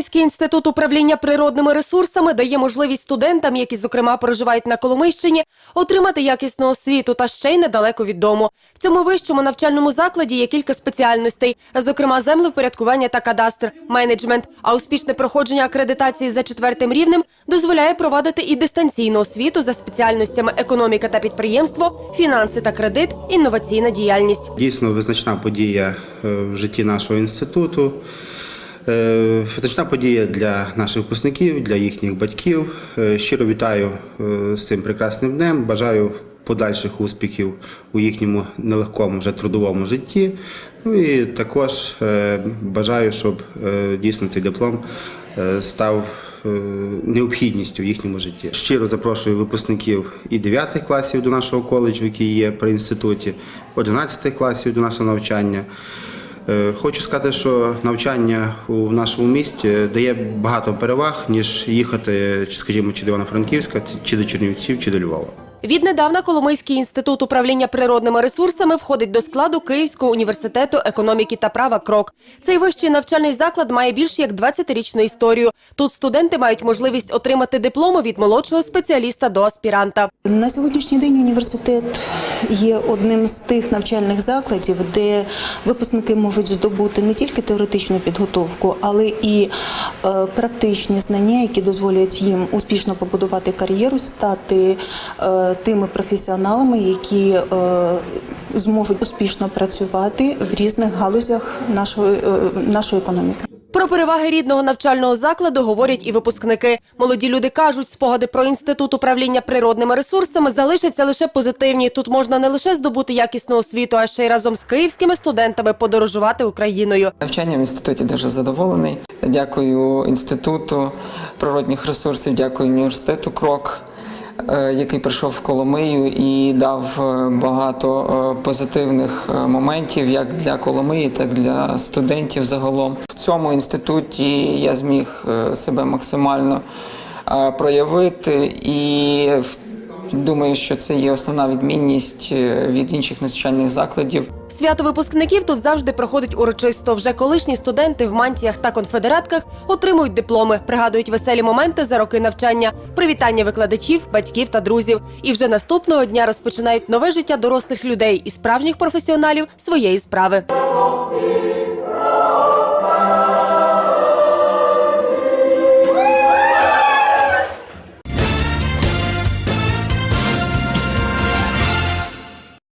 Коломийський інститут управління природними ресурсами дає можливість студентам, які зокрема проживають на Коломийщині, отримати якісну освіту та ще й недалеко від дому. В цьому вищому навчальному закладі є кілька спеціальностей, зокрема землевпорядкування та кадастр, менеджмент. А успішне проходження акредитації за четвертим рівнем дозволяє провадити і дистанційну освіту за спеціальностями економіка та підприємство, фінанси та кредит, інноваційна діяльність. Дійсно визначна подія е, в житті нашого інституту. Е, Визначна подія для наших випускників, для їхніх батьків. Е, Щиро вітаю е, з цим прекрасним днем. Бажаю подальших успіхів у їхньому нелегкому вже трудовому житті. Ну і також е, бажаю, щоб е, дійсно цей диплом е, став е, необхідністю в їхньому житті. Щиро запрошую випускників і 9 класів до нашого коледжу, який є при інституті, 11 класів до нашого навчання. Е, Хочу сказати, що навчання у нашому місті дає багато переваг, ніж їхати, скажімо, чи до Івано-Франківська, чи до Чернівців, чи до Львова. Віднедавна Коломийський інститут управління природними ресурсами входить до складу Київського університету економіки та права Крок. Цей вищий навчальний заклад має більш як 20-річну історію. Тут студенти мають можливість отримати дипломи від молодшого спеціаліста до аспіранта. На сьогоднішній день університет є одним з тих навчальних закладів, де випускники можуть здобути не тільки теоретичну підготовку, але і е, практичні знання, які дозволять їм успішно побудувати кар'єру, стати е, тими професіоналами, які е, зможуть успішно працювати в різних галузях нашої, е, нашої економіки. Про переваги рідного навчального закладу говорять і випускники. Молоді люди кажуть, спогади про інститут управління природними ресурсами залишаться лише позитивні. Тут можна не лише здобути якісну освіту, а ще й разом з київськими студентами подорожувати Україною. Навчанням в інституті дуже задоволений. Дякую інституту природних ресурсів, дякую університету Крок, який прийшов в Коломию і дав е, багато е, позитивних е, моментів як для Коломиї, так і для студентів загалом. В цьому інституті я зміг е, себе максимально е, проявити і думаю, що це є основна відмінність е, від інших навчальних закладів. Свято випускників тут завжди проходить урочисто. Вже колишні студенти в мантіях та конфедератках отримують дипломи, пригадують веселі моменти за роки навчання, привітання викладачів, батьків та друзів. І вже наступного дня розпочинають нове життя дорослих людей і справжніх професіоналів своєї справи.